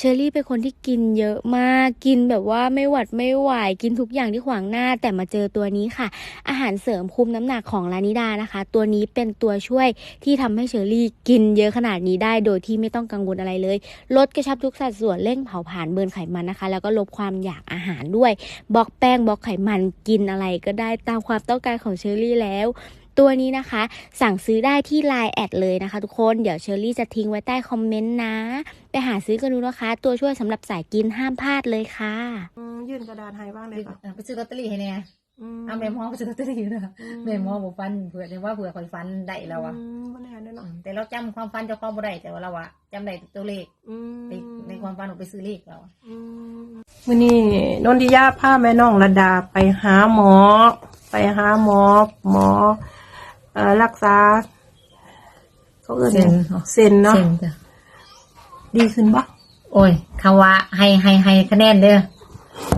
เชอรี่เป็นคนที่กินเยอะมาก กินแบบว่าไม่หวัดไม่ไหว กินทุกอย่างที่ขวางหน้า แต่มาเจอตัวนี้ค่ะ อาหารเสริมคุมน้ำหนักของลานิดานะคะ ตัวนี้เป็นตัวช่วยที่ทำให้เชอรี่กินเยอะขนาดนี้ได้ โดยที่ไม่ต้องกังวลอะไรเลย ลดกระชับทุกสัดส่วนเร่งเผาผลาญเบิร์นไขมันนะคะ แล้วก็ลดความอยากอาหารด้วย บล็อกแป้งบล็อกไขมันกินอะไรก็ได้ตามความต้องการของเชอรี่แล้วตัวนี้นะคะ สั่งซื้อได้ที่ Line แอดเลยนะคะทุกคน เดี๋ยวเชอรี่จะทิ้งไว้ใต้คอมเมนต์นะ ไปหาซื้อกันดูนะคะ ตัวช่วยสำหรับสายกินห้ามพลาดเลยค่ะ อืมยื่นกระดาษให้บ้างเลยค่ะเออไปซื้อลอตเตอรี่ให้เนี่ยอืมเอาแม่หมอไปซื้อลอตเตอรี่เด้อแม่หมอบอกฟันเผื่อจะว่าเผื่อคอยฟันได้แล้วอะอืมบ่แน่เด้ออืเนาะมแต่เราจำความฟันเจ้าของบ่ได้แต่ว่าเราอะจำได้ตัวเลขอืมในในความฝันเราไปซื้อเลขเราอะอืมมื้อนี้นนทิยาพาแม่น้องระดาไปหาหมอ ไปหาหมอ หมอเอ่อรักษาเขาเอิ้นหยังเส้นเนาะเซ็นจ้ะ ดีขึ้นบ่โอ้ยคำว่าให้ให้ให้คะแนนเด้อ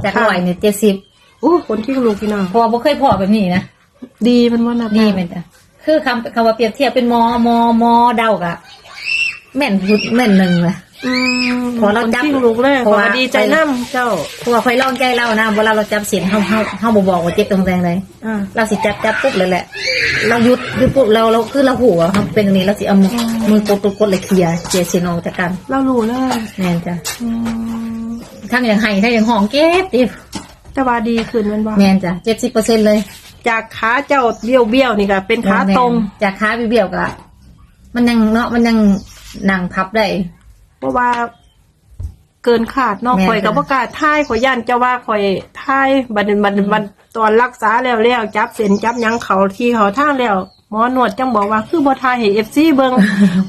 จากค่ะร้อยเนี่ยเจ็ดสิบอู้คนที่ลูกพี่น้องเพราะว่าบ่เคยพอแบบนี้นะดีมันว่าน่ะดีไหมจ้ะคือคำคำว่าเปรียบเทียบเป็นมอมอมอเดากะแม่นพุดแม่นหนึ่งเลยอืมพอเราคนจับที่ลูกเลยเพราะว่าขอดีใจน้ำเจ้าเพราะว่าคอยลองใจเรานะเวลาเราจับเสียงเฮาเฮาเฮาบ่บอกว่าเจ็บตรงแรงเลยอ่าเราสิจับจับปุ๊บเลยแหละ เราหยุดหยุดปุ๊บเราเราคือเราหัวครับเป็นอย่างนี้เราสิเอามือมือกดกดกดเลยเคลียร์เคลียร์เสียงออกจากกันเรารู้เลยแม่นจ้ะอืมทั้งอย่างไห้ทั้งอย่างห้องเก็บดิแต่ว่าดีขึ้นแมันบ่แม่นจ้ะเจ็ดสิบเปอร์เซ็นต์เลยจากขาเจ้าเบี้ยวเบี้ยวๆนี่ก็เป็นขาตรงแม่นจากขาเบี้ยวๆกะมันยังเนาะมันยังนั่งพับได้เพราะว่า เกินขาดเนาะแม่นข่อยกับจ้ะประกล้าศท่ายข่อยย่านเจ้าว่าข่อยท่ายบัดนบัดนบัดตอนรักษาแล้วแล้วจับเส้นจับหยังเขาที่เขาท่างแล้วหมอนวดจังบอกว่าคือบ่ทายให้ FC เบิ่ง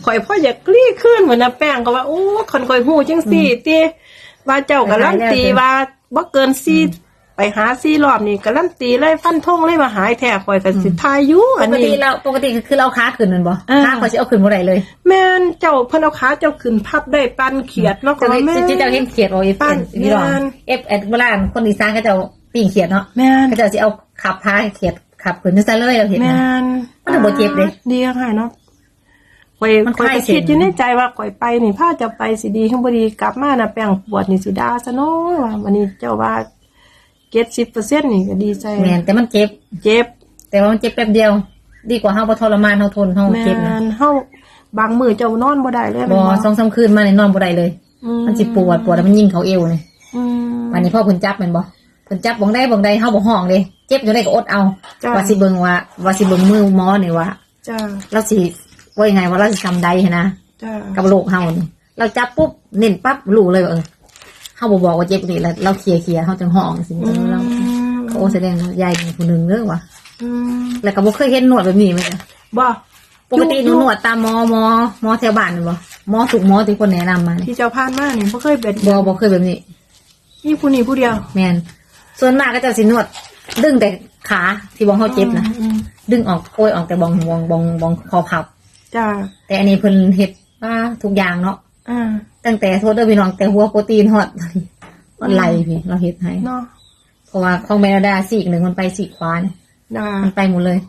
ข่อยพ่ออยากกลี้ขึ้นเหมือนน่ะแป้งก็ว่าโอ้คนข่อยฮู้จังซี่ติว่าเจ้าการันตีว่าบ่เกินซี่ไป หาซี่รอบนี่การันตีเลยฟันธงเลยว่าหายแท้ข่อยก็สิทายอยู่ปอันกตินี้เราปกติคือเราขาขึ้นนั่นบ่อ่าขาเขาจะเอาขึ้นบ่ได้เลยแม่นเจ้าเพิ่นเอาขาเจ้าขึ้นพับได้ปันเขียดเนาะก็จะว่าแม่น จะจะเห็นเขียดโอ้ยปั้เป็นนพี่รองแม่นเอฟเอเวลาคนอีสานก็จะเอาปิ้งเขียดเนาะแม่นก็จะสิเอาขับพาเขียดขับขึ้นนี่ซะเลยเราเห็นแม่นะ นมันก็บ่เจ็บเด้ดีค่ะเนาะข่อยมันข่อยคลายก็เส้น คิดอยู่ในใจว่าข่อยไปนี่พาจะไปสิดีขึ้นบ่ดีกลับมาน่ะแป้งปวดนี่สิดาซะเนาะว่าวันนี้เจ้าว่า 70%นี่ก็ดีใจแม่นแต่มันเจ็บ เจ็บ แต่ว่ามันเจ็บแป๊บเดียว ดีกว่าเฮาบ่ทรมานเฮาทนเฮาแม่เจ็บนะนเฮาบางมื้อเจ้านอนบ่ได้เลยบ่แม่นสองสามคืนมาเนี่ยนอนบ่ได้เลยอืมันสิปวดปวดแล้วมันยิ่งเขาเอวนี่อืมวันนี้พ่อเพิ่นจับแม่นบ่เพิ่นจับบ่งได้บ่งได้เฮาบ่ห้องเด้เจ็บอยู่ได้ก็อดเอาจ้ะว่าสิเบิ่งว่าว่าสิเบิ่งมือหมอนี่ว่าจ้าเราสิว่ายังไงว่าเราสิทำได้หั้นนะจ้ากับโรคเฮานี่เราจับปุ๊บเน้นปั๊บรู้เลยว่าเออ เฮาบ่บอกว่าเจ็บนี่แล้วเราเคลียร์เคลียร์เฮาจังห้องสิอืจังเรามโอ้แสดงว่ายายเป็นผู้หนึงเด้อว่ะอืมแล้วก็บ่เคยเห็นหนวดแบบนี้ไหมจ๊ะบ่ปกติหนูหนวดตามหมอหมอหมอแถวบ้านนี่บ่หมอถูกหมอที่คนแนะนำมานี่ที่เจ้าผ่านมานี่บ่เคยเป็นบ่บ่เคยแบบนี้นี่ผู้นี้ผู้เดียวแม่นส่วนมากก็จะสินวด ดึงแต่ขาที่บ่เฮาเจ็บนะอืมดึงออกโอยออกแต่บองบองบองบองคอพับจ้าแต่อันนี้เพิ่นเฮ็ดว่าทุกอย่างเนาะอ่า ตั้งแต่โทษเด้อพี่น้องแต่หัวโปรตีนฮอดมันไหลพี่ เราเฮ็ดให้เนาะเพราะว่าของแมวดาซีกหนึ่งมันไปซีกขวาเนี่ยนะมันไปหมดเลย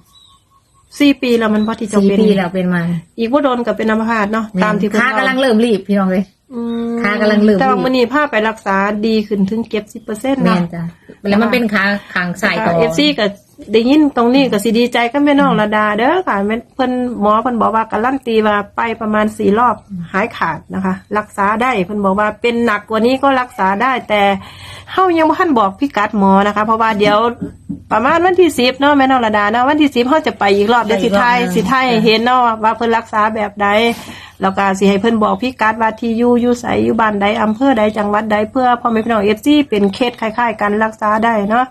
สี่ปีแล้วมันพอที่จะสี่เป็นปีแล้วเป็นมา อีกว่าโดนกับเป็นอัมพาตเนาะตามที่เพิ่นขากำลังเริ่มรีบพี่น้องเลยอืมขากำลังเริ่มแต่ว่ามื้อนี้พาไปรักษาดีขึ้นถึงเก็บสิบเปอร์เซ็นต์แม่เนาะนจ้ะแล้วมันเป็นขาขางใส่ต่อเอฟซีก็ ได้ยินตรงนี้ก็สิดีใจก็แม่น้องระดาเด้อค่ะแม่นเพิ่นหมอเพิ่นบอกว่าการันตีว่าไปประมาณสี่รอบหายขาดนะคะ รักษาได้เพิ่นบอกว่าเป็นหนักกว่านี้ก็รักษาได้ แต่เฮายังบ่ทันบอกพิกัดหมอนะคะ เพราะว่าเดี๋ยวประมาณวันที่สิบเนาะแม่น้องระดาเนาะวันที่สิบเฮาจะไปอีกรอบเดี๋ยวสิไทยสิไทยให้เห็นเนาะว่าเพิ่นรักษาแบบใดแล้วก็สิให้เพิ่นบอกพิกัดว่าที่อยู่อยู่ไสอยู่บ้านใดอำเภอใดจังหวัดใดเพื่อพ่อแม่พี่น้อง FC เป็นเคสคล้าย ๆ กันรักษาได้เนาะ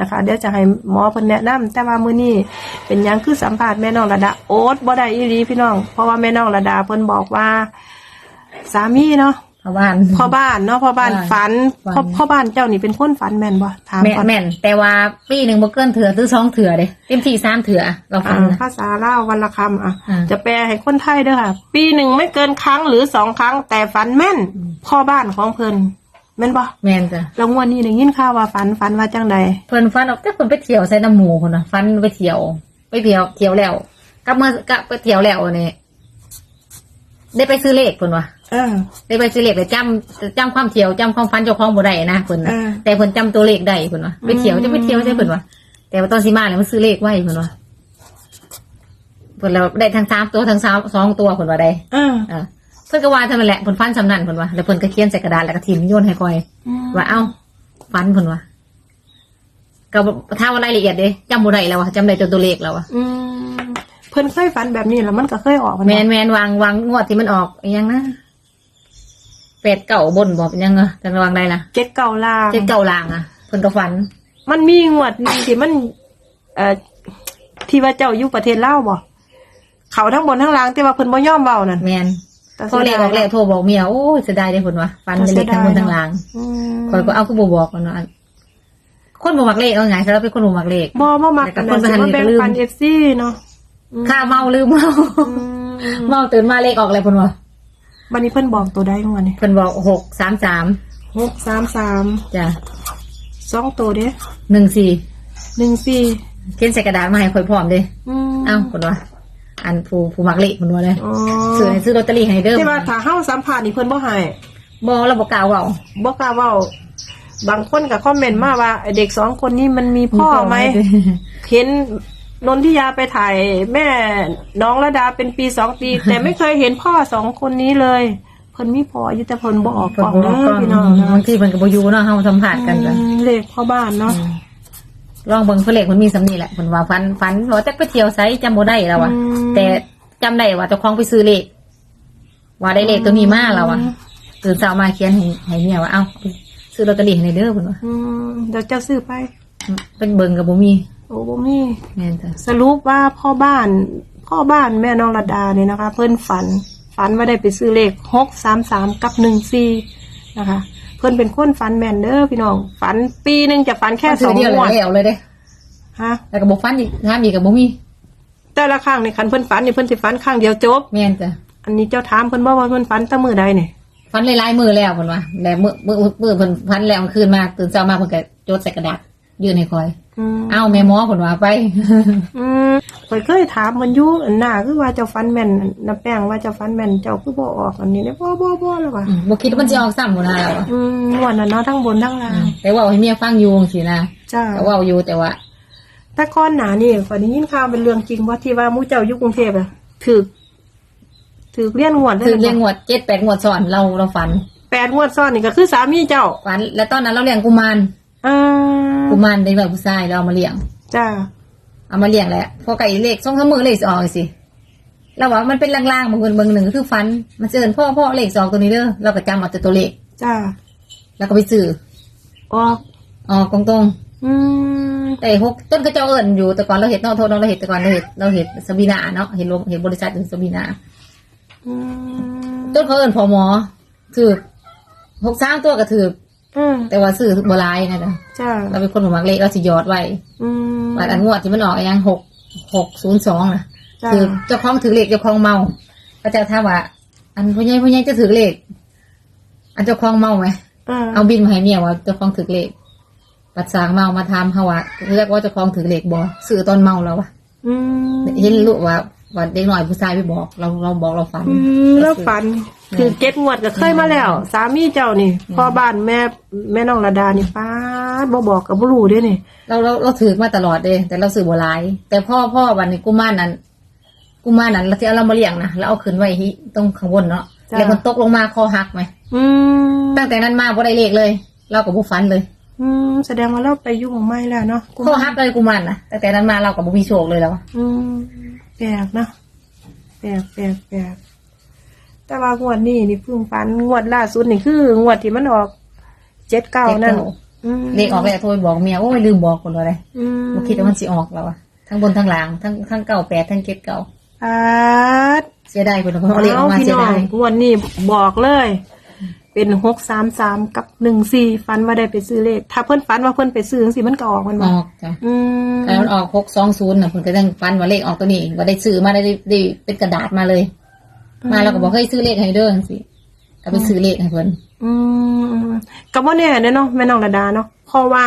นะคะเดี๋ยวจะให้หมอเพิ่นแนะนำแต่ว่ามื้อนี้เป็นหยังคือสัมภาษณ์แม่น้องระดาโอ๊ตบ่ได้อีหลีพี่น้อง เพราะว่าแม่น้องระดาเพิ่นบอกว่า สามีเนาะเพราะว่าพ่อบ้านเนาะพ่อบ้านบ้านฝันฝันพ่อพ่อบ้านเจ้านี่เป็นคนฝันแม่นบ่ถามแม่นก่อนแม่นแต่ว่าปีหนึ่งบ่เกินเถื่อหรือสองเถื่อเด้เต็มที่สามเถื่อเราฟัอ่างนะภาษาลาววันละคำอะอ่าจะแปลให้คนไทยเด้อค่ะ ปีหนึ่งไม่เกินครั้งหรือสองครั้งแต่ฝันแม่น พ่อบ้านของเพิ่น แม่นบ่แม่นจ้ะแล้วงวดนี้ได้ยินข่าวว่าฝันฝันว่าจังใดเพิ่นฟันออกแต่เพิ่นไปเที่ยวใส่น้ำหมูคนน่ะฟันไปเที่ยว ไปเที่ยวเที่ยวแล้วกลับมากลับไปเที่ยวแล้วนี่ได้ไปซื้อเลขเพิ่นว่าเออ ได้ไปซื้อเลขแต่จำจำความเที่ยวจำความฝันเจ้าของบ่ได้นะเพิ่นน่ะอ่าแต่เพิ่นจำตัวเลขได้เพิ่นว่าไปเที่ยวจะไปเที่ยวใช่เพิ่นว่าแต่ว่าตอนสิมาเนี่ยมันซื้อเลขไว้เพิ่นว่าเพิ่นเราได้ทั้งสามตัวทั้งสามสองตัวเพิ่นว่าได้ เออเออ เพิ่นก็ว่าเท่านั้นแหละเพิ่นฟันสำนันเพิ่นว่าแล้วเพิ่นก็เขียนใส่กระดาษแล้วก็ทิมโยนให้คอย ว่าเอ้าฟันเพิ่นว่าก็ถ้าว่ารายละเอียดเด้จำบ่ได้แล้ววะจำได้แต่ตัวเลขแล้ววะอืมเพิ่นเคยฝันแบบนี้แล้วมันก็เคยออกมันแมนแมนวางวางงวดที่มันออกอิหยังนะเป็ดเก่าบนบอกยังไงจัวางได้ล่ะเจ็ดเก่าลางเจ็ดเก่าลางอะเพิ่นก็ฝัน มันมีงวดหนึงที่มัน เอ่อที่ว่าเจ้าอยู่ประเทศลาวบ่เขาทั้งบนทั้งล่างแต่ว่าเพิ่นบ่ยอมเว้านั่นแมน พอเลขออกแล้วโทรบอกเมียโอ้ยเสียดายเด้เพิ่นว่าฝันเป็นเลขทั้งบนทั้งล่างอืมคอยก็เอาคือบ่บอกกันเนาะคนบ่มักเลขเอาไงเราเป็นคนบ่มักเลขบ่บ่มักแต่กันก็คนนะสิบ่ทันมาแบ่งลืมปัน FC เนาะอืมข้าเมาลืมเมาอืมเมาตื่นมาเลขออกแล้วเพิ่นว่าวันนี้เพิ่นบอกตัวใดของวันนี้เพิ่นบอกหกสามสามหกสามสามจ้ะสองตัวเด้หนึ่งสี่หนึ่งสี่เขียนใส่กระดาษมาให้คอยพร้อมเด้อืมเอ้าเพิ่นว่า อันผู้ผู้มักเลขเพิ่นว่าเลยอ๋อซื้อให้ซื้อลอตเตอรี่ให้เด้อที่ว่าถ้าเฮาสัมภาษณ์นี่เพิ่นบ่ให้บอเราบอกกล่าวเว่าบ่กล้าเว้าบางคนก็คอมเมนต์มาว่าไอ้เด็กสองคนนี้มันมีพ่อไหม เห็นนนทิยาไปถ่ายแม่น้องระดาเป็นปีสองปี แต่ไม่เคยเห็นพ่อสองคนนี้เลยเพิ่นมีพ่ออยู่แต่เพิ่นบ่ออกกล่องเด้อพี่น้องนะบางทีมันก็บอยู่เนาะเฮาสัมผัสกันจ้ะอืมเลขพ่อบ้านเนาะ ลองเบิ่งเพื่อเลขมันมีสำนี่แหละเพิ่นว่าฟันฟันว่าจักไปเที่ยวไสจำบ่ได้แล้วอะอืม แต่จำได้ว่าเจ้าของไปซื้อเลขว่าได้เลขตัวนี้มาแล้วอะตื่นเช้ามาเขียนให้ให้เมียว่าเอ้าไปซื้อลอตเตอรี่ให้เด้อเพิ่นว่าอืมเดี๋ยวเจ้าซื้อไป เป็นเบิ่งก็บ่มีโอ้บ่มี แม่นจ้ะสรุปว่าพ่อบ้าน พ่อบ้านแม่น้องระดาเนี่ยนะคะ เพิ่นฝัน ฝันว่าได้ไปซื้อเลขหกสามสามกับหนึ่งสี่นะคะ เพิ่นเป็นคนฝันแม่นเด้อพี่น้องฝันปีหนึ่งจะฝันแค่สซื้องเดียวงวดแล้วเลยเด้ฮะแล้วก็บ่ฟันอีกถามอีกก็บ่มีแต่ละครั้งในคันเพิ่นฝันนี่เพิ่นสิฝันครั้งเดียวจบ แม่นจ้ะอันนี้เจ้าถามเพิ่นบ่ว่าเพิ่นฝันแตั้มือใดเนี่ยฟันหลายๆมือแล้วเพิ่นว่าแล้วมื้อมื้อมื้อเพิ่นฟันแล้วคืนมาตื่นเช้ามาเพิ่นก็จดใส่กระดาษ ยื่นให้คอย อืม เอ้าแม่หมอเพิ่นว่าไป อืมข่อยเคยถามมันอยู่อันหน้าคือว่าเจ้าฝันแม่นน้าแป้งว่าเจ้าฝันแม่นเจ้าคือบ่ออกอันนี้เนี่ยบ่บ่บ่แล้วว่ะอืมบ่คิดว่ามันจะออกซ้ำบ่นะเราอะอืมงวดนั้นเนาะทั้งบนทั้งล่างแต่ว่าให้เมียฟังอยู่สินะจ้าแต่ว่าอยู่แต่ว่า แต่ก่อนหน้านี่ข่อยได้ยินข่าวเป็นเรื่องจริงว่าที่ว่าหมู่เจ้าอยู่กรุงเทพอะถูกถูกเลี้ยนงวดได้คือเลี้ยงงวดเจ็ดแปดงวดซ้อนเราเราฝัน แปดงวดซ้อนนี่ก็คือสามีเจ้า ฝัน แล้วตอนนั้นเราเลี้ยงกุมาร อ่ากุมารเป็นแบบผู้ชายเราเอามาเลี้ยง จ้าเอามาเลี้ยงแหละพอไก่เลขสองสามมือเลขสิออกสิเราว่ามันเป็นลางๆบางคนบางหนึ่งก็คือฝัน มันเชิญพ่อพ่อเลขสองตัวนี้เด้อเราก็จำเอาแต่ตัวเลขจ้าแล้วก็ไปซื้อออกออกตรงอืมๆแต่หกต้นกระเจ้าเอิญอยู่แต่ก่อนเราเห็นเนาะโทษเนาะเราเห็นแต่ก่อนเราเห็นเราเห็นสบีนาเนาะเห็นโรงเห็นบริษัทถึงสบีนา อืมต้นเขาเอิญพอหมอถือหกสามตัวก็ถือ อืมแต่ว่าซื้อโบราณนะจ๊ะจ้าเราเป็นคนหัวมักเลขเราสิยอดไว้อืมว่าอันงวดที่มันออกอยังหกหกศูนย์สองนะจ้าคือเจ้าของถือเลขเจ้าของเมา ก็จะถามว่า อันพ่อใหญ่พ่อใหญ่จะถือเลขอันเจ้าของเมาไหมอ่าเอาบินมาให้เมียว่าเจ้าของถือเลขปัดสางเมามาทำเขาว่าเรียกว่าเจ้าของถือเลขบอซื้อตอนเมาแล้ววะอืมเห็นลูกว่า ว่าเด็กหน่อยผู้ชายไปบอก เราเราบอกเราฝันอืมแล้วฝัน คือเก็ตงวดก็เคยมาแล้ว สามีเจ้านี่พ่อบ้านแม่แม่น้องระดานี่ป้าดบ่บอกกับบ่รู้เด้นี่ เราเราเราถือมาตลอดเลยแต่เราซื้อบัวลาย แต่พ่อพ่อวันนี้กุมารนั้นกุมารนั้นเราที่เอาเรามาเลี้ยงนะแล้วเอาขึ้นไว้ที่ตรงข้างบนเนาะแล้วมันตกลงมาคอหักไหมอืมตั้งแต่นั้นมาบ่ได้เลขเลย เรากับบุฟันเลย อืมแสดงว่าเราไปอยู่ของไม่แล้วเนาะกูคอหักเลยกุมารนะตั้งแต่นั้นมาเรากับบุมีโชคเลยแล้วอืม แปลกเนาะแปลกแปลกแปลกแต่ว่างวดนี้นี่เพิ่งฝันงวดล่าสุดนี่คืองวดที่มันออกเจ็ดเก้านั่นอืมเลขออกแล้วโทรไปบอกเมียโอ้ยลืมบอกคนเลยอืมบ่คิดว่ามันสิออกแล้วอะทั้งบนทั้งล่างทั้งทั้งเก่าแปดทั้งเก็ดเก่าอาดเสียดายคนเพราะเอาเลขออกมาพี่เสียน้องดายงวดนี้บอกเลย เป็นหกสามสามกับหนึ่งสี่ฟันว่าได้ไปซื้อเลข ถ้าเพิ่นฟันว่าเพิ่นไปซื้อสิมันก็ออกมันอบอกอกจ้ะอืมแล้ว มันออกหกสองศูนย์นะเพิ่นก็ต้องฟันว่าเลขออกตัวนี้ว่าได้ซื้อมาได้ได้ได้เป็นกระดาษมาเลย มาแล้วก็บอกเฮ้ยซื้อเลขให้เด้อสิก็ไปซื้อเลขให้เพิ่นอืมก็บ่แน่เด้อเนาะแม่น้องระดาเนาะเพราะว่า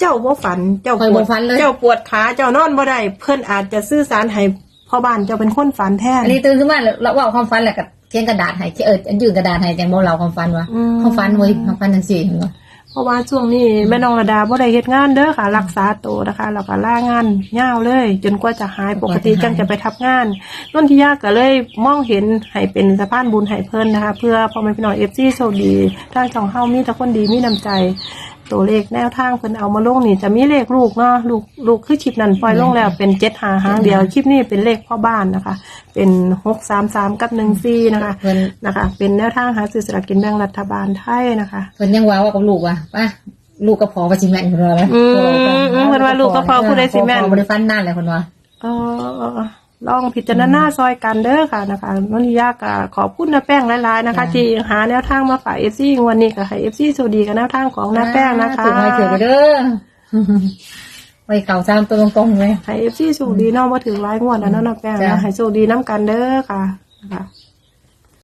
เจ้าบ่ฝัน เจ้าคอยปบวอดกฟันเลยเจ้าปวดขาเจ้านอนบ่ได้เพิ่นอาจจะสื่อสารให้พ่อบ้านเจ้าเป็นคนฝันแทนอันนี้ตื่นขึ้นมาแล้วเราว่าความฝันแหละกับขียนกระดาษให้เออยื่นกระดาษให้จังบ่เล่าความฝันว่าอืมความฝันเว้ยความฝันจังซี่เห็นบ่เพ ราะว่าช่วงนี้แม่น้องระดาบ่ได้เฮ็ดงานเด้อค่ะ รักษาตัวนะคะแล้วก็ลางานยาวเลย จนกว่าจะหายปกติจังจะไปทับงานนนทิยาก็เลยมองเห็นให้เป็นสะพานบุญให้เพิ่นนะคะ เพื่อพอแมันพี่น้อง FC โชคดีทางช่องเฮามีแต่คนดีมีน้ำใจ ตัวเลขแนวทางเพิ่นเอามาลงนี่จะมีเลขลูกเนาะลูกลูกคือชิปนั้นปล่อยลงแล้วเป็น7หาหางเดียวคลิปนี้เป็นเลขพ่อบ้านนะคะ เป็น633กับ14นะคะเพิ่น นะคะ เป็นแนวทางหาซื้อสลากกินแบ่งรัฐบาลไทยนะคะ เพิ่นยังว่าว่ากับลูกว่าป่ะลูกกับพ่อว่าสิแม่นเพิ่นว่าไหมอืมอืมเพิ่นว่าลูกกับพ่อผู้ใดสิแม่นพ่อบ่ได้ฝันนานแล้วเพิ่นว่าเออ ลองพิจารณาซอยกันเด้อค่ะนะคะนนทิยากะขอบคุณนาแป้งหลายๆนะคะ ที่หาแนวทางมาฝากเอฟซีวันนี้ก็ให้เอฟซีสวัสดีกับแนวทางของนาแป้งนะคะถูกให้ถือกันเด้อไว้เข่าซ้ำตัวตรงๆเลยให้เอฟซีสวัสดีเนอกมาถึงร้ายงวดแล้วเนาะนาแป้งจ้ะนะให้สวัสดีน้ำกันเด้อค่ะนะคะ